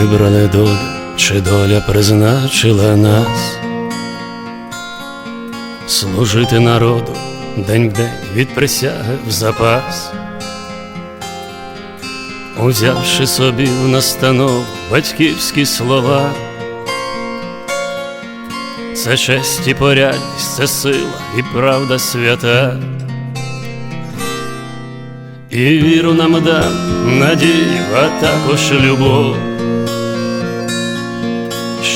вибрали долю, чи доля призначила нас служити народу день в день від присяги в запас, узявши собі в настанов батьківські слова. Це честь і порядність, це сила і правда свята. І віру нам дам, надію, а також любов,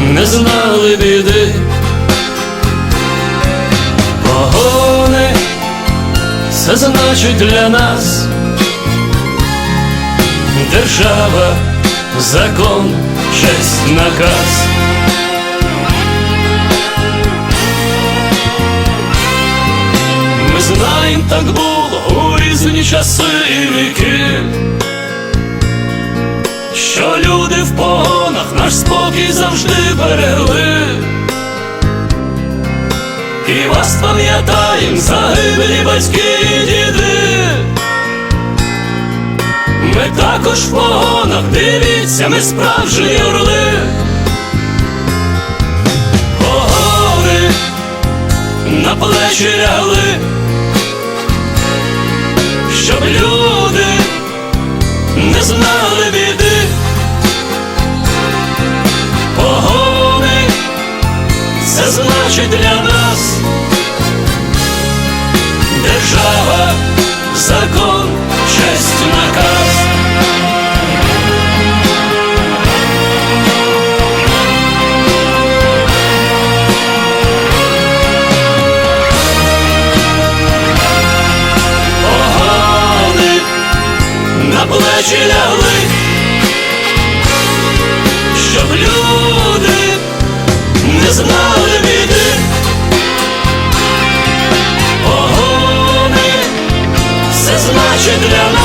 не знали біди. Погони це значить для нас держава, закон, честь, наказ. Ми знаємо, так було у різні часи і віки, наш спокій завжди берегли. І вас пам'ятаєм загиблі батьки і діди. Ми також в погонах, дивіться, ми справжні орли. На плечі лягли, це для нас держава, закон, честь, наказ. Погони на плечі лягли, щоб люди не знали. the.